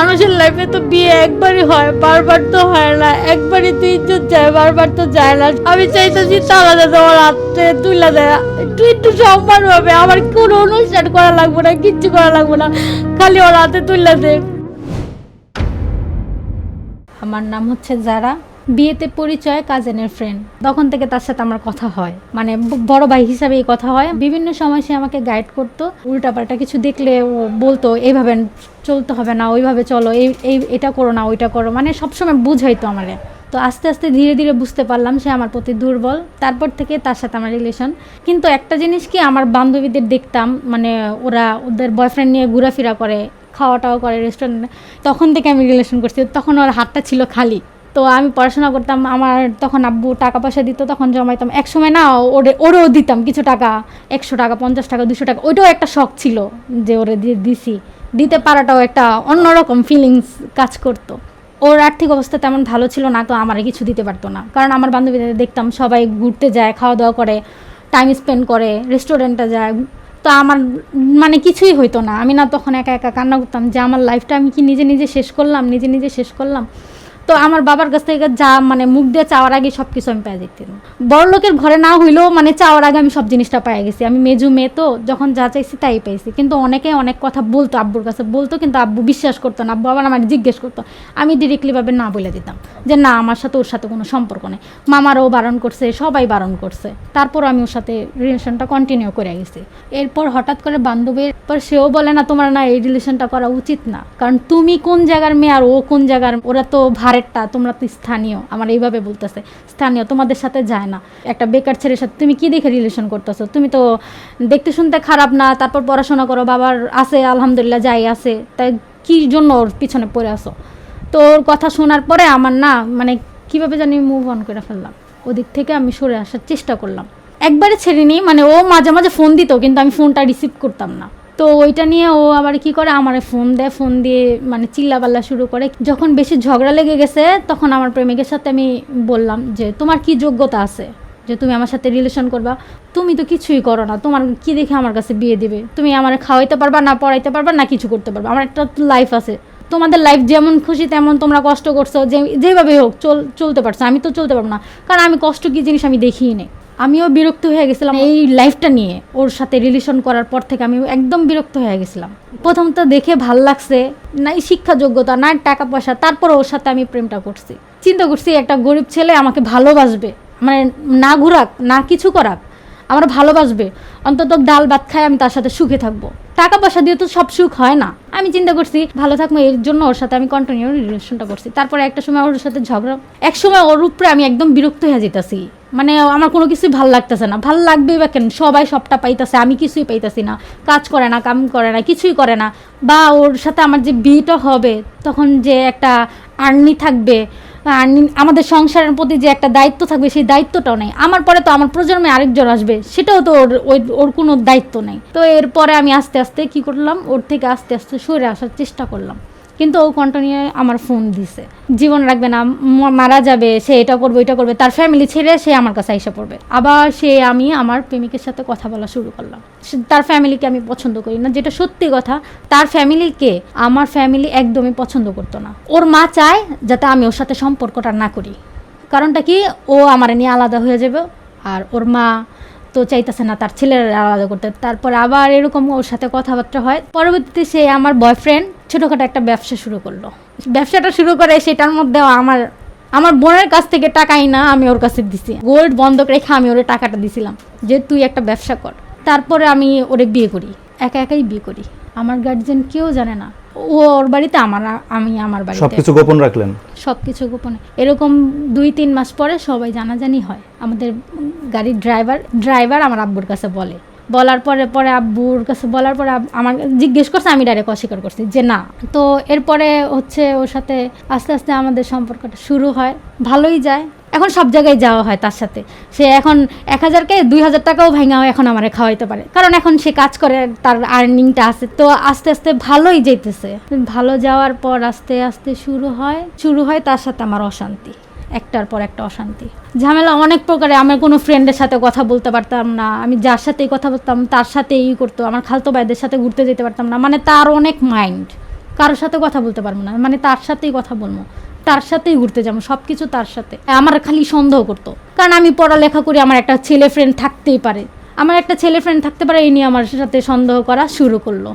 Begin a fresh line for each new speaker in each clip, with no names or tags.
মানুষের লাইফে তো বিয়ে একবারই হয়, বারবার তো হয় না, একবারই তো ইজ্জত যায়, বারবার তো যায় না। আমি চাইতেছি তারা যাতে আমার হাতে তুলে দেয় একটু একটু সম্মান হবে, আমার কোনো অনুষ্ঠান করা লাগবে না, কিচ্ছু করা লাগবে না, খালি ওর হাতে তুলে দেয় আমার নাম হচ্ছে যারা বিয়েতে পরিচয় কাজেনের ফ্রেন্ড তখন থেকে তার সাথে আমার কথা হয়। মানে বড় ভাই হিসাবে এই কথা হয়। বিভিন্ন সময় সে আমাকে গাইড করতো। উল্টাপাল্টা কিছু দেখলে ও বলতো, এইভাবে চলতে হবে না, ওইভাবে চলো, এই এই, এটা করো না, ওইটা করো। মানে সবসময় বুঝাইতো আমারে। তো আস্তে আস্তে ধীরে ধীরে বুঝতে পারলাম সে আমার প্রতি দুর্বল। তারপর থেকে তার সাথে আমার রিলেশন কিন্তু একটা জিনিস কি, আমার বান্ধবীদের দেখতাম মানে ওরা ওদের বয়ফ্রেন্ড নিয়ে ঘোরাফেরা করে খাওয়া টাওয়া করে রেস্টুরেন্টে তখন থেকে আমি রিলেশন করছি। তখন ওর হাতটা ছিল খালি। তো আমি পড়াশোনা করতাম, আমার তখন আব্বু টাকা পয়সা দিত, তখন জমাইতাম। এক সময় না, ওরে, ওরেও দিতাম কিছু টাকা, একশো টাকা, পঞ্চাশ টাকা, দুশো টাকা, ওইটাও একটা শখ ছিল যে ওরে দিয়ে দিছি। দিতে পারাটাও একটা অন্যরকম ফিলিংস কাজ করতো। ওর আর্থিক অবস্থা তেমন ভালো ছিল না, তো আমারে কিছু দিতে পারতো না। কারণ আমার বান্ধবীদের দেখতাম, সবাই ঘুরতে যায়, খাওয়া দাওয়া করে টাইম স্পেন্ড করে রেস্টুরেন্টে যায়। তো আমার মানে কিছুই হইতো না। আমি না তখন একা একা কান্না করতাম যে, আমার লাইফটা আমি কি নিজে নিজে শেষ করলাম, নিজে নিজে শেষ করলাম? তো আমার বাবার কাছ থেকে যা মানে মুখ দিয়ে চাওয়ার আগে সব কিছু আমি পেয়ে যেতাম। বড় লোকের ঘরে না হইলেও মানে চাওয়ার আগে আমি সব জিনিসটা পেয়ে গেছি। আমি মেজু মেয়ে তো, যখন যা চাইছি তাই পেয়েছি। কিন্তু অনেকে অনেক কথা বলতো আব্বুর কাছে। বলতো কিন্তু আব্বু বিশ্বাস করতো না। আব্বু আবার আমার জিজ্ঞেস করতো। আমি ডিরেক্টলিভাবে না বলে দিতাম যে, না, আমার সাথে ওর সাথে কোনো সম্পর্ক নেই। মামারও বারণ করছে, সবাই বারণ করছে। তারপর আমি ওর সাথে রিলেশনটা কন্টিনিউ করে গেছি। এরপর হঠাৎ করে বান্ধবীর পর সেও বলে, না, তোমার না এই রিলেশনটা করা উচিত না। কারণ তুমি কোন জায়গার মেয়ে আর ও কোন জায়গার, ওরা তো ভারেরটা তোমরা তো স্থানীয়, আমার এইভাবে বলতেছে, স্থানীয় তোমাদের সাথে যায় না। একটা বেকার ছেলের সাথে তুমি কি দেখে রিলেশন করতেছো? তুমি তো দেখতে শুনতে খারাপ না, তারপর পড়াশোনা করো, বাবার আছে, আলহামদুলিল্লাহ যাই আছে, তাই কি জন্য ওর পিছনে পড়ে আসো তো ওর কথা শোনার পরে আমার না মানে কীভাবে জানি মুভ অন করে ফেললাম। ওদিক থেকে আমি সরে আসার চেষ্টা করলাম। একবারে ছেড়ে নিই মানে ও মাঝে মাঝে ফোন দিত, কিন্তু আমি ফোনটা রিসিভ করতাম না। তো ওইটা নিয়ে ও আবার কি করে? আমার ফোন দেয় ফোন দিয়ে মানে চিল্লাপাল্লা শুরু করে। যখন বেশি ঝগড়া লেগে গেছে, তখন আমার প্রেমিকের সাথে আমি বললাম যে, তোমার কি যোগ্যতা আছে? যে তুমি আমার সাথে রিলেশন করবা? তুমি তো কিছুই করো না। তোমার কি দেখে আমার কাছে বিয়ে দিবে? তুমি আমার খাওয়াইতে পারবা না পড়াইতে পারবা না কিছু করতে পারবা? আমার একটা লাইফ আছে। তোমাদের লাইফ যেমন খুশি তেমন তোমরা কষ্ট করছ। যে যেভাবে হোক, চল, চলতে পারছ। আমি তো চলতে পারব না। কারণ আমি কষ্ট কি জিনিস আমি দেখিই নেই। আমিও বিরক্ত হয়ে গেছিলাম এই লাইফটা নিয়ে, ওর সাথে রিলেশন করার পর থেকে আমি একদম বিরক্ত হয়ে গেছিলাম। প্রথম তো দেখে ভালো লাগছে, নাই শিক্ষা যোগ্যতা না টাকা পয়সা তারপর ওর সাথে আমি প্রেমটা করছি। চিন্তা করছি, একটা গরিব ছেলে আমাকে ভালোবাসবে মানে না ঘুরাক, না কিছু করাক, আমার ভালোবাসবে, অন্তত ডাল ভাত খাই আমি তার সাথে সুখে থাকব। টাকা পয়সা দিয়ে তো সব সুখ হয় না। আমি চিন্তা করছি, ভালো থাকব এর জন্য ওর সাথে আমি কন্টিনিউ রিলেশনটা করছি। তারপরে একটা সময় ওর সাথে ঝগড়া, এক সময় ওর উপরে আমি একদম বিরক্ত হয়ে যেতেছি। মানে আমার কোনো কিছুই ভালো লাগতেছে না। ভালো লাগবেই বা কেন? সবাই সবটা পাইতেছে, আমি কিছুই পাইতেছি না। কাজ করে না, কাম করে না, কিছুই করে না। বা ওর সাথে আমার যে বিয়েটা হবে, তখন যে একটা আর্নি থাকবে আমাদের সংসারের প্রতি যে একটা দায়িত্ব থাকবে, সেই দায়িত্বটাও নেই। আমার পরে তো আমার প্রজন্মে আরেকজন আসবে, সেটাও তো ওর ওই ওর কোনো দায়িত্ব নেই। তো এরপরে আমি আস্তে আস্তে কি করলাম, ওর থেকে আস্তে আস্তে সরে আসার চেষ্টা করলাম। কিন্তু ও কন্টিনিউ আমার ফোন দিছে। জীবন রাখবে না মারা যাবে, সে এটা করবে এটা করবে, তার ফ্যামিলি ছেড়ে সে আমার কাছে এসে পড়বে। আবার সে আমি আমার প্রেমিকের সাথে কথা বলা শুরু করলাম। তার ফ্যামিলিকে আমি পছন্দ করি না, যেটা সত্যি কথা, তার ফ্যামিলিকে আমার ফ্যামিলি একদমই পছন্দ করতো না। ওর মা চায় যাতে আমি ওর সাথে সম্পর্কটা না করি। কারণটা কি? ও আমার নিয়ে আলাদা হয়ে যাবে, আর ওর মা তো চাইতেছে না, তার ছেলের আলাদা করতে। তারপর আবার এরকম ওর সাথে কথাবার্তা হয়। পরবর্তীতে সে আমার বয়ফ্রেন্ড ছোটোখাটো একটা ব্যবসা শুরু করল। ব্যবসাটা শুরু করে সেটার মধ্যেও আমার আমার বোনের কাছ থেকে টাকাই না আমি ওর কাছে দিছি। গোল্ড বন্ধক রেখে আমি ওরে টাকাটা দিছিলাম যে, তুই একটা ব্যবসা কর। তারপরে আমি ওরে বিয়ে করি। একা একাই বিয়ে করি। আমার গার্জেন কেউ জানে না ও ওর বাড়িতে আমার আমি আমার বাড়িতে।
সবকিছু গোপন রাখলেন?
সব কিছু গোপনে। এরকম দুই তিন মাস পরে সবাই জানাজানি হয়। আমাদের গাড়ির ড্রাইভার ড্রাইভার আমার আব্বুর কাছে বলে। বলার পরে পরে আব্বুর কাছে বলার পরে আমার জিজ্ঞেস করছে আমি ডাইরেক্ট অস্বীকার করছি যে না। তো এরপরে হচ্ছে ওর সাথে আস্তে আস্তে আমাদের সম্পর্কটা শুরু হয়। ভালোই যায়। এখন সব জায়গায় যাওয়া হয় তার সাথে। সে এখন এক হাজারকে দুই হাজার টাকাও ভাঙা এখন আমার খাওয়াইতে পারে। কারণ এখন সে কাজ করে, তার আর্নিংটা আছে। তো আস্তে আস্তে ভালোই যেতেছে ভালো যাওয়ার পর আস্তে আস্তে শুরু হয় শুরু হয় তার সাথে আমার অশান্তি। একটার পর একটা অশান্তি। ঝামেলা অনেক প্রকারে। আমার কোনো ফ্রেন্ডের সাথে কথা বলতে পারতাম না। আমি যার সাথেই কথা বলতাম, তার সাথে ই করতো। আমার খালতো ভাইদের সাথে ঘুরতে যেতে পারতাম না। মানে তার অনেক মাইন্ড কারোর সাথে কথা বলতে পারব না। মানে তার সাথেই কথা বলব। তার সাথেই ঘুরতে যাব সব কিছু তার সাথে। আমার খালি সন্দেহ করতো। কারণ আমি পড়ালেখা করি আমার একটা ছেলে ফ্রেন্ড থাকতেই পারে। আমার একটা ছেলে ফ্রেন্ড থাকতে পারে, এই নিয়ে আমার সাথে সন্দেহ করা শুরু করল।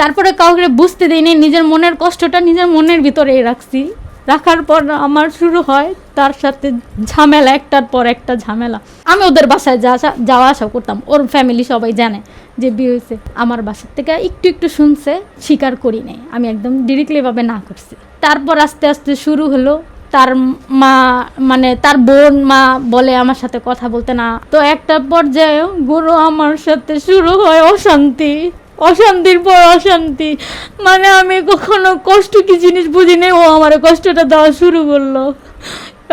তারপরে কাউকে বুঝতে দিইনি, নিজের মনের কষ্টটা নিজের মনের ভিতরে রাখছি। রাখার পর আমার শুরু হয়, তার সাথে ঝামেলা, একটার পর একটা ঝামেলা। আমি ওদের বাসায় যা যাওয়া আসা করতাম। ওর ফ্যামিলি সবাই জানে যে বিয়ে হয়েছে। আমার বাসার থেকে একটু একটু শুনছে, স্বীকার করি নাই। আমি একদম ডিরেক্টলিভাবে না করছি। তারপর আস্তে আস্তে শুরু হলো, তার মা মানে তার বোন, মা বলে আমার সাথে কথা বলতে না। তো একটা পর্যায়ে গুরু আমার সাথে শুরু হয় অশান্তি। অশান্তির পর অশান্তি। মানে আমি কখনো কষ্ট কি জিনিস বুঝি নেই ও আমার কষ্টটা দেওয়া শুরু করল।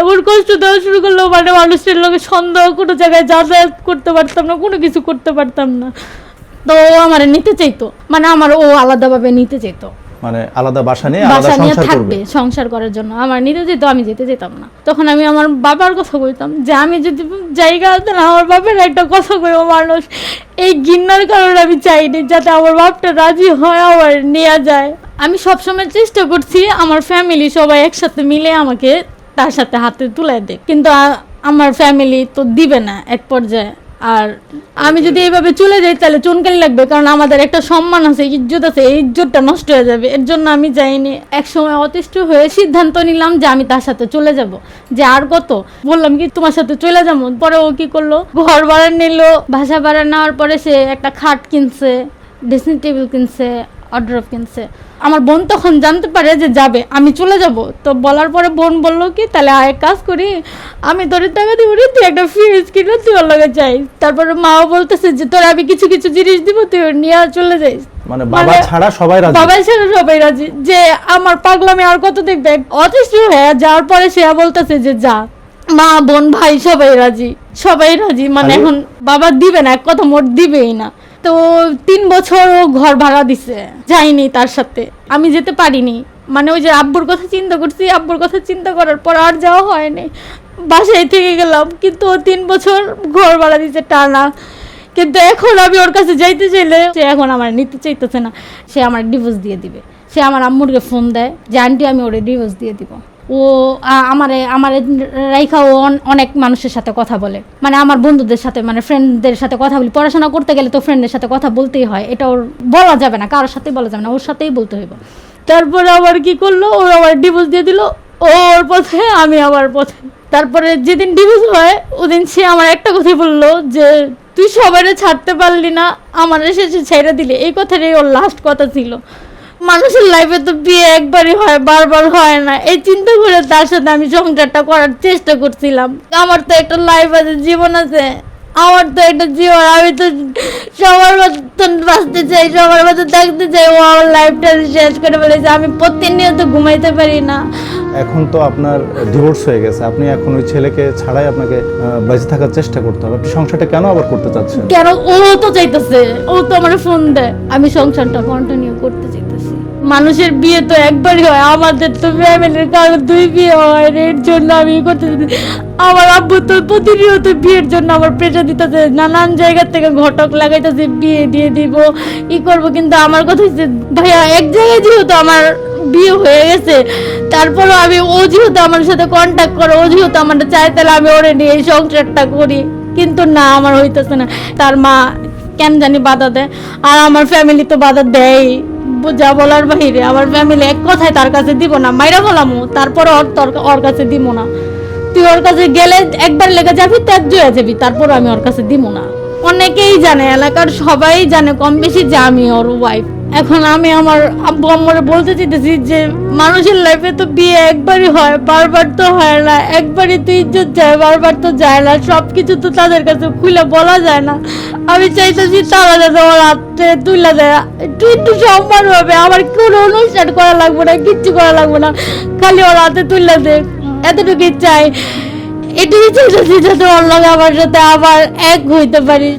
এমন কষ্ট দেওয়া শুরু করল মানে মানুষের লোকে সন্দেহ কোনো জায়গায় যাতায়াত করতে পারতাম না, কোনো কিছু করতে পারতাম না। তো ও আমার নিতে চাইতো মানে আমার ও আলাদাভাবে নিতে চাইতো।
মানে আলাদা বাসা নিয়ে আলাদা সংসার করবে।
সংসার করার জন্য। আমার নিতে যেত আমি যেতে যেতাম না। তখন আমি আমার বাবার কথা বলতাম যে আমি যদি জায়গা হতো না আমার বাপের একটা কথা কইও মানুষ। এই গিন্নার কারণে আমি চাইনি যাতে আমার বাপটা রাজি হয় আবার নেওয়া যায়। আমি সবসময় চেষ্টা করছি আমার ফ্যামিলি সবাই একসাথে মিলে আমাকে তার সাথে হাতে তুলে দেয় কিন্তু আমার ফ্যামিলি তো দিবে না এক পর্যায়ে। আর আমি যদি এইভাবে চলে যাই, তাহলে চুনকালি লাগবে, কারণ আমাদের একটা সম্মান আছে, ইজ্জত আছে, এই ইজ্জতটা নষ্ট হয়ে যাবে। এর জন্য আমি যাইনি। এক সময় অতিষ্ঠ হয়ে সিদ্ধান্ত নিলাম যে আমি তার সাথে চলে যাব। যে আর কত? বললাম কি, তোমার সাথে চলে যাব। পরে ও কি করল? ঘর ভাড়া নিল। বাসা ভাড়া নেওয়ার পরে সে একটা খাট কিনছে ড্রেসিং টেবিল কিনছে অর্ডার অফ কিনছে আমার বোন তখন জানতে পারে যে যাবে আমি চলে যাব। তো বলার পরে বোন বলল কি তাহলে আয় কাজ করি আমি তোর টাকা দিব রে তুই একটা ফ্রিজ কিনে তুই ওর লগে যাই। তারপরে মাও বলতেছে যে তোর আমি কিছু কিছু জিনিস দিব তুই নিয়ে চলে যাইস
মানে বাবা
মানে-
ছাড়া সবাই রাজি।
বাবাই ছেড়ে সবাই রাজি। যে আমার পাগলামি আর কত দেখবে? অতিষ্ঠ হয়ে যাওয়ার পরে সে বলতেছে যে যা। মা বোন ভাই সবাই রাজি। সবাই রাজি। মানে এখন বাবা দিবে না এক কথা মোট দিবেই না। তো তিন বছর ও ঘর ভাড়া দিছে যাইনি তার সাথে। আমি যেতে পারিনি। মানে ওই যে আব্বুর কথা চিন্তা করছি, আব্বুর কথা চিন্তা করার পর আর যাওয়া হয়নি। বাসায় থেকে গেলাম, কিন্তু ও তিন বছর ঘর ভাড়া দিছে টানা। কিন্তু এখন আমি ওর কাছে যাইতে চাইলে, সে এখন আমার নিতে চাইতেছে না। সে আমার ডিভোর্স দিয়ে দিবে। সে আমার আম্মুরকে ফোন দেয়, যে, আন্টি, আমি ওরে ডিভোর্স দিয়ে দিব। ও আমারে আমারে রাইখা ও অন- অনেক মানুষের সাথে কথা বলে। মানে আমার বন্ধুদের সাথে মানে ফ্রেন্ডদের সাথে কথা বলি। পড়াশোনা করতে গেলে তো ফ্রেন্ডের সাথে কথা বলতেই হয়। এটা ওর বলা যাবে না, কারোর সাথেই বলা যাবে না, ওর সাথেই বলতে হইব। তারপরে আবার কি করল? ওর আবার ডিভোর্স দিয়ে দিল। ওর পথে, আমি আবার পথে। তারপরে যেদিন ডিভোর্স হয়, ওদিন সে আমার একটা কথাই বলল যে, তুই সবাইরে ছাড়তে পারলি না, আমার শেষে ছেড়ে দিলি। এই কথাটাই ওর লাস্ট কথা ছিল। মানুষের লাইফে তো বিয়ে একবারই হয় বারবার হয় না। এই চিন্তা করে তার সাথে আমি সংসারটা করার চেষ্টা করছিলাম। আমার তো একটা লাইফ আছে জীবন আছে। আমার তো একটা জীবন আমি তো সবার মতন বাঁচতে চাই সবার মতন থাকতে চাই। ও আমার লাইফটা শেষ করে ফেলেছে আমি প্রতিনিয়ত ঘুমাইতে পারি না।
এখন তো আপনার ডিভোর্স হয়ে গেছে। আপনি এখন ওই ছেলেকে ছাড়াই আপনাকে বেঁচে থাকার চেষ্টা করতে হবে। আপনি সংসারটা কেন আবার করতে চাচ্ছেন?
কেন? ও তো চাইতেছে। ও তো আমার ফোন দেয় আমি সংসারটা কন্টিনিউ করতে চাইতেছি মানুষের বিয়ে তো একবারই হয়, আমাদের তো ফ্যামিলির কারও দুই বিয়ে হয়, এর জন্য আমি করতে আমার আব্বু তো প্রতিনিয়ত বিয়ের জন্য আমার প্রেশার দিতেছে, নানান জায়গা থেকে ঘটক লাগাইতেছে, বিয়ে দিয়ে দিব, ই করব। কিন্তু আমার কথা হচ্ছে, ভাইয়া, এক জায়গায় যেহেতু আমার বিয়ে হয়ে গেছে, তারপরও আমি ও যেহেতু আমার সাথে কন্ট্যাক্ট করে, ও যেহেতু আমার চাই তাহলে আমি ওরে নিয়ে এই সংসারটা করি। কিন্তু না, আমার হইতেছে না। তার মা কেন জানি বাধা দেয়, আর আমার ফ্যামিলি তো বাধা দেয় যা বলার বাহিরে। আমার ফ্যামিলি এক কথায় তার কাছে দিব না। মাইরা বলামু তারপর ওর তোর- ওর কাছে দিব না। তুই ওর কাছে গেলে একবার লেগে যাবি ত্যাগ জয়ে যাবি তারপর আমি ওর কাছে দিব না। অনেকেই জানে, এলাকার সবাই জানে কম বেশি যে আমি ওর ওয়াইফ এখন আমি আমার আব্বু আম্মুরে বলতে চাইতেছি যে মানুষের লাইফে তো বিয়ে একবারই হয়, বারবার তো হয় না, একবারই তো ইজ্জত যায়, বারবার তো যায় না সব কিছু তো তাদের কাছে খুলে বলা যায় না। আমি চাইতেছি তারা যাতে আমার হাতে তুলে দেয়। একটু একটু সম্মান হবে, আমার কোনো অনুষ্ঠান করা লাগবে না, কিচ্ছু করা লাগবে না, খালি ওর হাতে তুলে দে, এতটুকুই চাই। এটুকুই চাইতেছি যাতে ওর লগে আমার সাথে আবার এক হইতে পারি।